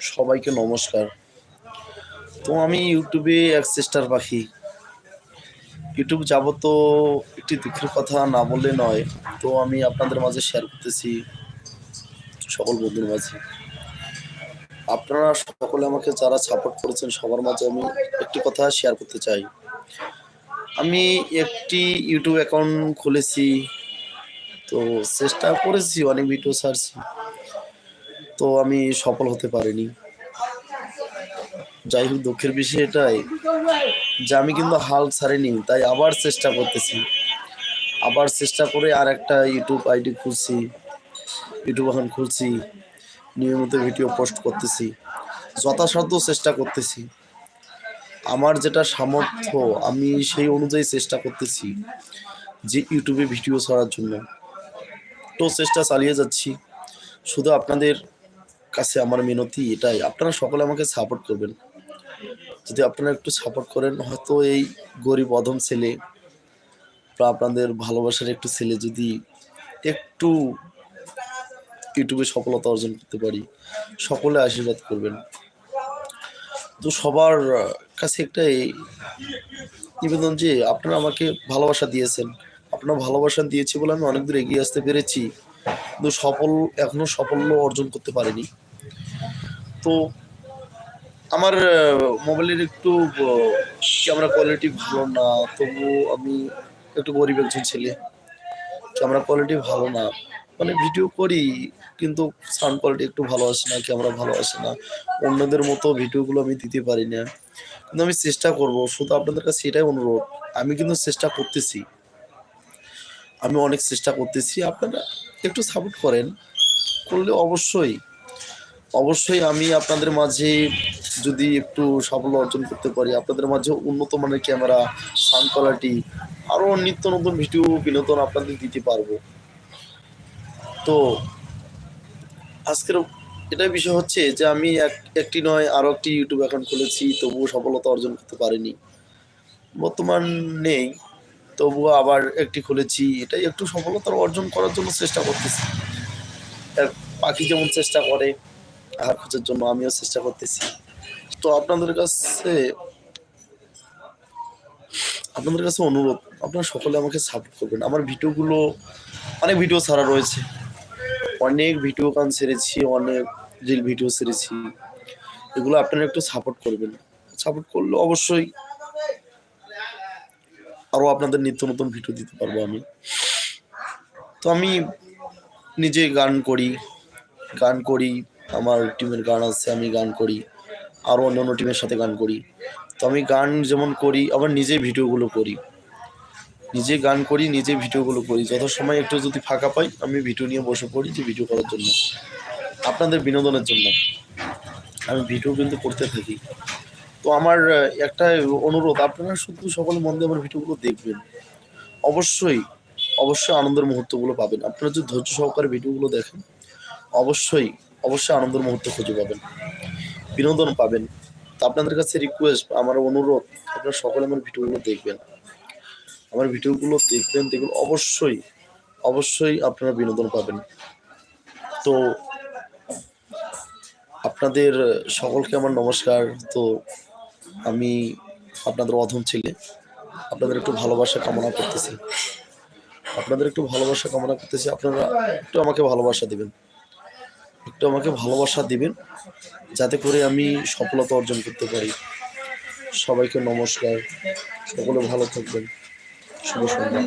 সবাইকে নমস্কার। তো আমি ইউটিউবে এক চেষ্টার পাখি। ইউটিউব যাব তো একটি দুঃখের কথা না বললে নয়, তো আমি আপনাদের মাঝে শেয়ার করতেছি। সকল বন্ধুর মাঝে। আপনারা সকলে আমাকে যারা সাপোর্ট করেছেন, সবার মাঝে আমি একটি কথা শেয়ার করতে চাই। আমি একটি ইউটিউব অ্যাকাউন্ট খুলেছি, তো চেষ্টা করেছি, অনেক ভিডিও ছাড়ছি। তো আমি সফল হতে পারিনি। যাই হোক, দুঃখের বিষয় এটাই যে আমি কিন্তু হাল ছাড়িনি, তাই আবার চেষ্টা করতেছি। আবার চেষ্টা করে আর একটা ইউটিউব আইডি খুলছি, ইউটিউব এখন খুলছি, নিয়মিত ভিডিও পোস্ট করতেছি, যথাসাধ্য চেষ্টা করতেছি। আমার যেটা সামর্থ্য, আমি সেই অনুযায়ী চেষ্টা করতেছি যে ইউটিউবে ভিডিও ছাড়ার জন্য। তো চেষ্টা চালিয়ে যাচ্ছি। শুধু আপনাদের কাছে আমার মিনতি এটাই। আপনারা সকলে আমাকে সাপোর্ট করবেন। যদি আপনারা একটু সাপোর্ট করেন, হয়তো এই গরিব অধম ছেলে বা আপনাদের ভালোবাসার একটু ছেলে যদি একটু ইউটিউবে সফলতা অর্জন করতে পারি, সকলে আশীর্বাদ করবেন। তো সবার কাছে একটাই নিবেদন যে, আপনারা আমাকে ভালোবাসা দিয়েছেন। আপনারা ভালোবাসা দিয়েছি বলে আমি অনেক দূর এগিয়ে আসতে পেরেছি। কিন্তু সফল, এখনও সাফল্য অর্জন করতে পারিনি। তো আমার মোবাইলের একটু ক্যামেরা কোয়ালিটি ভালো না। তবু আমি একটু গরিব একজন ছেলে। ক্যামেরা কোয়ালিটি ভালো না। মানে ভিডিও করি, কিন্তু সাউন্ড কোয়ালিটি একটু ভালো আসে না ক্যামেরা ভালো আসে না। অন্যদের মতো ভিডিওগুলো আমি দিতে পারি না। কিন্তু আমি চেষ্টা করব। শুধু আপনাদের কাছে এটাই অনুরোধ। আমি কিন্তু চেষ্টা করতেছি। আমি অনেক চেষ্টা করতেছি। আপনারা একটু সাপোর্ট করেন। করলে অবশ্যই অবশ্যই আমি আপনাদের মাঝে যদি একটু সাফল্য অর্জন করতে পারি, আপনাদের মাঝে উন্নত মানের ক্যামেরা সাউন্ড কোয়ালিটি আরও নিত্য নতুন ভিডিও বিনোদন আপনাদের দিতে পারব। তো আজকের এটাই বিষয় হচ্ছে যে আমি এক, একটি নয় আরও একটি ইউটিউব অ্যাকাউন্ট খুলেছি, তবুও সফলতা অর্জন করতে পারিনি। বর্তমান নেই, তবুও আবার একটি খুলেছি, এটাই একটু সফলতা অর্জন করার জন্য চেষ্টা করতেছি। এক পাখি যেমন চেষ্টা করে খোঁজার জন্য আমিও চেষ্টা করতেছি। তো আপনাদের কাছে আপনাদের কাছে অনুরোধ, আপনারা সকলে আমাকে সাপোর্ট করবেন। আমার ভিডিওগুলো, অনেক ভিডিও ছাড়া রয়েছে। অনেক ভিডিও গান ছেড়েছি, অনেক রিল ভিডিও ছেড়েছি। এগুলো আপনারা একটু সাপোর্ট করবেন। সাপোর্ট করলে অবশ্যই আরও আপনাদের নিত্য নতুন ভিডিও দিতে পারব আমি। তো আমি নিজে গান করি গান করি আমার টিমের গান আছে, আমি গান করি। আরও অন্য অন্য টিমের সাথে গান করি। তো আমি গান যেমন করি, আবার নিজে ভিডিওগুলো করি। নিজে গান করি, নিজে ভিডিওগুলো করি। যত সময় একটু যদি ফাঁকা পাই, আমি ভিডিও নিয়ে বসে পড়ি যে ভিডিও করার জন্য। আপনাদের বিনোদনের জন্য। আমি ভিডিও কিন্তু করতে থাকি। তো আমার একটা অনুরোধ, আপনারা শুধু সকল মন দিয়ে আমার ভিডিওগুলো দেখবেন। অবশ্যই অবশ্যই আনন্দের মুহূর্তগুলো পাবেন। আপনারা যদি ধৈর্য সহকারে ভিডিওগুলো দেখেন, অবশ্যই অবশ্যই আনন্দের মুহূর্ত খুঁজে পাবেন। বিনোদন পাবেন। তো আপনাদের কাছে রিকোয়েস্ট আমার অনুরোধ, আপনারা সকলে আমার ভিডিওগুলো দেখবেন। আমার ভিডিওগুলো দেখবেন দেখবেন অবশ্যই অবশ্যই আপনারা বিনোদন পাবেন। তো আপনাদের সকলকে আমার নমস্কার। তো আমি আপনাদের অধম ছেলে। আপনাদের একটু ভালোবাসা কামনা করতেছি। আপনাদের একটু ভালোবাসা কামনা করতেছি। আপনারা একটু আমাকে ভালোবাসা দিবেন। একটু আমাকে ভালোবাসা দিবেন, যাতে করে আমি সফলতা অর্জন করতে পারি। সবাইকে নমস্কার, সকলে ভালো থাকবেন। শুভ সন্ধ্যা।